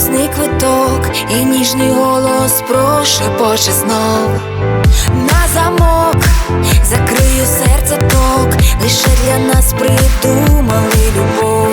як квиток, і ніжний голос прошепоче знов. На замок, закрию серце ток, лише для нас придумали любов.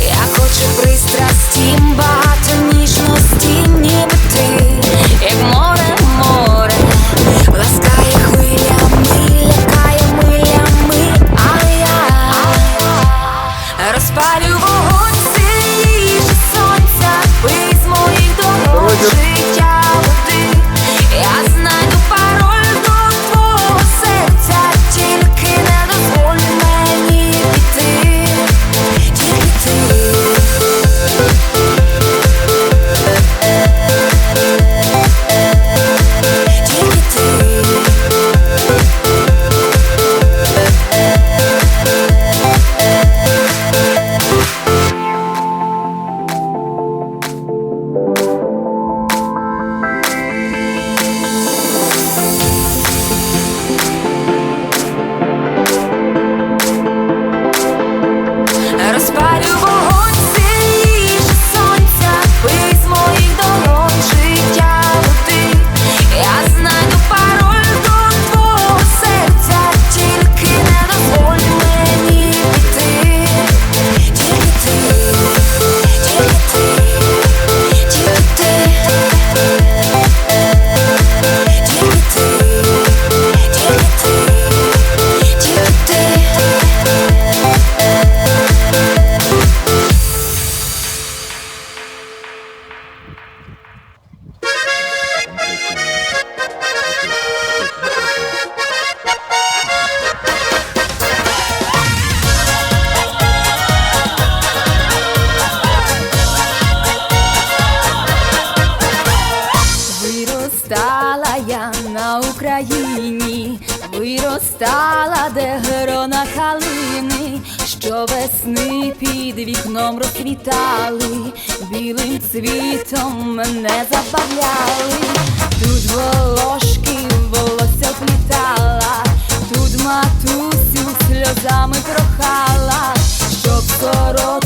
Я хочу пристрасті, багато ніжності, ніби ти, як море, море, ласкає хвилями, лякає милями, але я Розпалю вогонь 睡觉。Виростала, де грона калини, що весни під вікном розквітали, білим цвітом мене забавляли, тут волошки волосся плітала, тут матусю сльозами прохала, щоб сорочку